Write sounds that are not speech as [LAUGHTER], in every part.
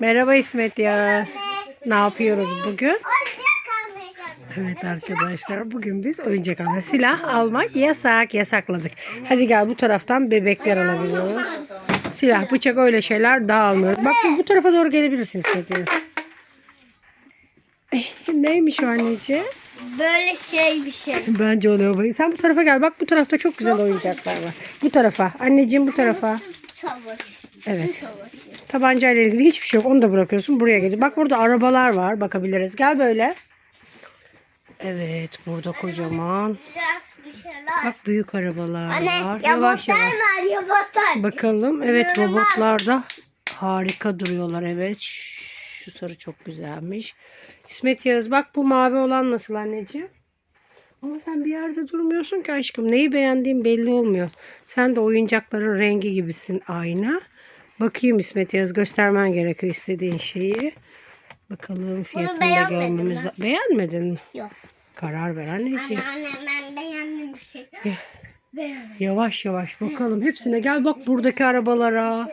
Merhaba İsmet Yaz. Ne yapıyoruz bugün? Evet arkadaşlar bugün biz oyuncak alma silah almak yasak yasakladık. Hadi gel bu taraftan bebekler alabiliyoruz. Silah bıçak öyle şeyler daha almıyoruz. Bak bu, tarafa doğru gelebilirsin İsmet Yaz. Eh, Neymiş o anneciğim? Böyle şey bir şey. Bence oluyor. Sen bu tarafa gel. Bak bu tarafta çok güzel oyuncaklar var. Bu tarafa. Anneciğim bu tarafa. Evet. Savaş. Tabancayla ilgili hiçbir şey yok. Onu da bırakıyorsun. Buraya geliyor. Bak burada arabalar var. Bakabiliriz. Gel böyle. Evet. Burada kocaman. Bak büyük arabalar Anne var. Yavaş yavaş. var robotlar. Bakalım. Evet robotlar da harika duruyorlar. Evet. Şu sarı çok güzelmiş. İsmet Yağız bak bu mavi olan nasıl anneciğim? Ama sen bir yerde durmuyorsun ki aşkım. Neyi beğendiğin belli olmuyor. Sen de oyuncakların rengi gibisin aynı. Bakayım İsmet Yağız göstermen gerekiyor istediğin şeyi. Bakalım fiyatını da görmemiz la- Beğenmedin mi? Yok. Karar ver anneciğim. Anne, anne ben beğendim bir şey. Yavaş yavaş bakalım hepsine gel bak buradaki arabalara.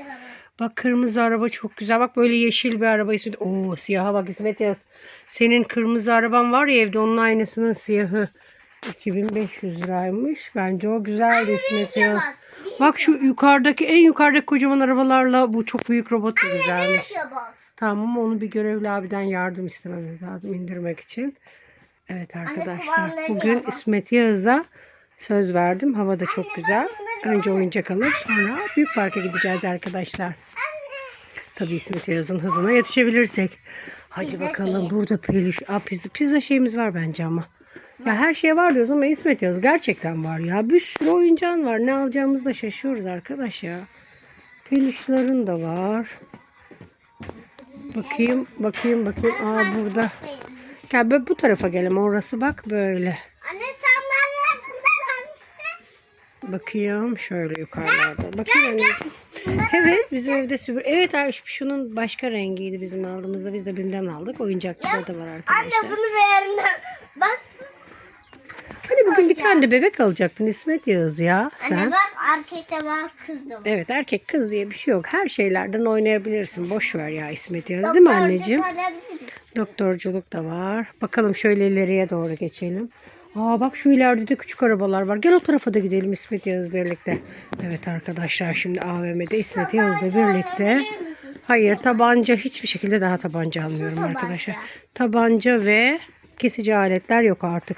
Bak kırmızı araba çok güzel. Bak böyle yeşil bir araba İsmet. Oo siyaha bak İsmet yaz. Senin kırmızı araban var ya evde onun aynısının siyahı. 2500 liraymış. Bence o güzeldi İsmet yaz. Bak şu yukarıdaki en yukarıdaki kocaman arabalarla bu çok büyük robot da güzelmiş. Tamam ama onu bir görevli abiden yardım istememiz lazım indirmek için. Evet arkadaşlar bugün. İsmet Yağız'a söz verdim. Hava da çok güzel. Önce oyuncak alıp sonra büyük parka gideceğiz arkadaşlar. Tabii İsmet Yağız'ın hızına yetişebilirsek. Hadi bakalım burada peluş. Aa, pizza, pizza şeyimiz var bence ama. Ya her şey var diyoruz ama İsmet Yağız gerçekten var ya. Bir sürü oyuncağın var. Ne alacağımızı da şaşıyoruz arkadaş ya. Peluşların da var. Bakayım, bakayım, bakayım. Aa burada. Gel böyle bu tarafa gelelim. Orası bak böyle. Anne sandalye bunda varmıştı. Bakayım şöyle yukarılarda. Bakayım anneciğim. Evet bizim evde süpür. Evet Ayşe şunun başka rengiydi bizim aldığımızda. Biz de BİM'den aldık. Oyuncakçıda da var Anne arkadaşlar. bunu beğendim. Bak. Hani bugün bir tane de bebek alacaktın İsmet Yağız ya. Anne Sen. bak erkekte var kız da var. Evet erkek kız diye bir şey yok. Her şeylerden oynayabilirsin. Boş ver ya İsmet Yağız değil mi anneciğim? Doktorculuk da var. Bakalım şöyle ileriye doğru geçelim. Aa bak şu ileride de küçük arabalar var. Gel o tarafa da gidelim İsmet Yağız birlikte. Evet arkadaşlar şimdi AVM'de İsmet Yağız'la birlikte. Hayır tabanca hiçbir şekilde daha tabanca almıyorum arkadaşlar. Tabanca ve kesici aletler yok artık.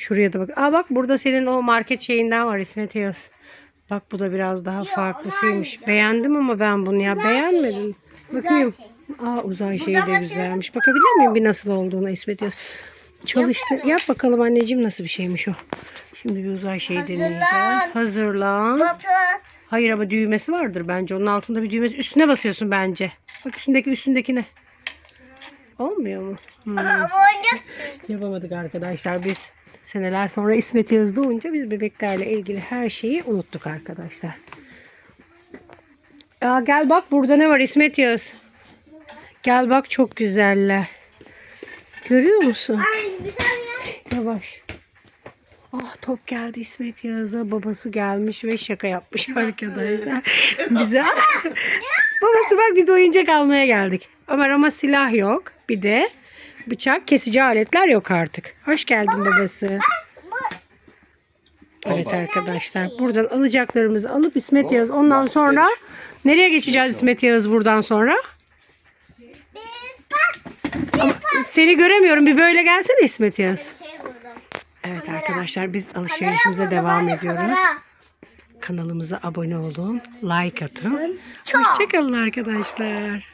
Şuraya da bak. Aa bak burada senin o market şeyinden var İsmet Yağız. Bak bu da biraz daha farklısıymış. Beğendim ama ben bunu ya beğenmedim. Bakayım. Aa uzay şeyi de güzelmiş. Bakabilir miyim bir nasıl olduğuna İsmet Yağız? Çalıştı. Yap bakalım anneciğim nasıl bir şeymiş o. Şimdi bir uzay şeyi deneyeceğiz. Hazırlan. Batı. Hayır ama düğmesi vardır bence. Onun altında bir düğmesi. Üstüne basıyorsun bence. Bak üstündeki üstündekine. Olmuyor mu? Hmm. Yapamadık arkadaşlar biz. Seneler sonra İsmet Yağız doğunca biz bebeklerle ilgili her şeyi unuttuk arkadaşlar. Aa, gel bak burada ne var İsmet Yağız. Gel bak çok güzeller. Görüyor musun? Ay bir. Yavaş. Ah top geldi İsmet Yağız'a. Babası gelmiş ve şaka yapmış arkadaşlar. Bize. [LAUGHS] Babası bak biz de oyuncak almaya geldik. Ömer ama silah yok. Bir de bıçak kesici aletler yok artık. Hoş geldin babası. Evet arkadaşlar buradan alacaklarımızı alıp İsmet Yağız ondan sonra nereye geçeceğiz İsmet Yağız buradan sonra? Ama seni göremiyorum bir böyle gelsene İsmet Yağız. Şey. Evet arkadaşlar biz alışverişimize devam ediyoruz. Kanalımıza abone olun, like atın. Hoşçakalın arkadaşlar.